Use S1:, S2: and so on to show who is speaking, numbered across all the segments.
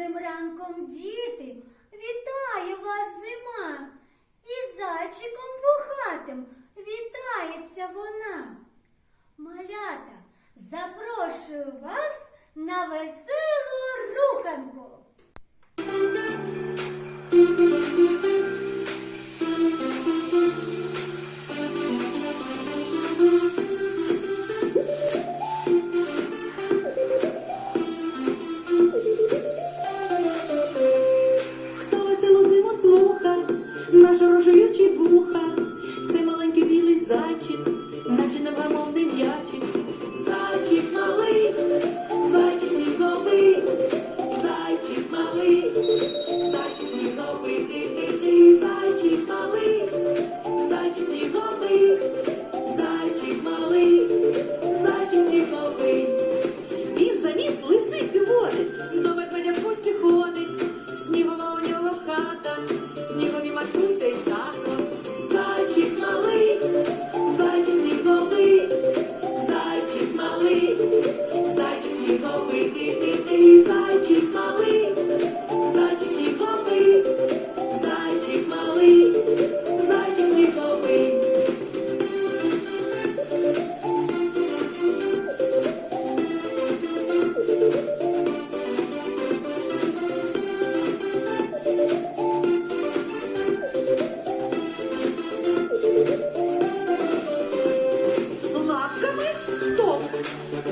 S1: Добрим ранком, діти, вітає вас зима. І зайчиком вухатим вітається вона. Малята, запрошую вас на весу.
S2: Thank you.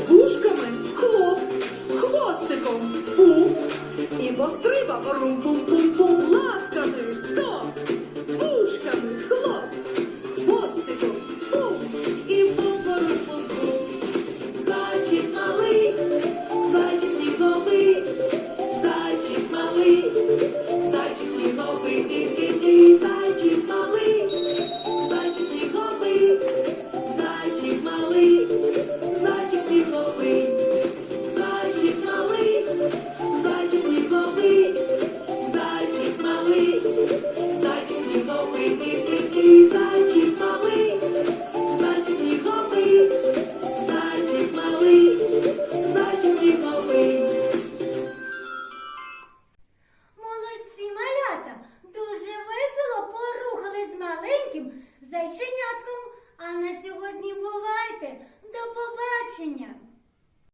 S2: вушками хлоп, хвостиком пум і пострибав рум пум пум пум лап.
S1: зайченятком. А на сьогодні бувайте. До побачення!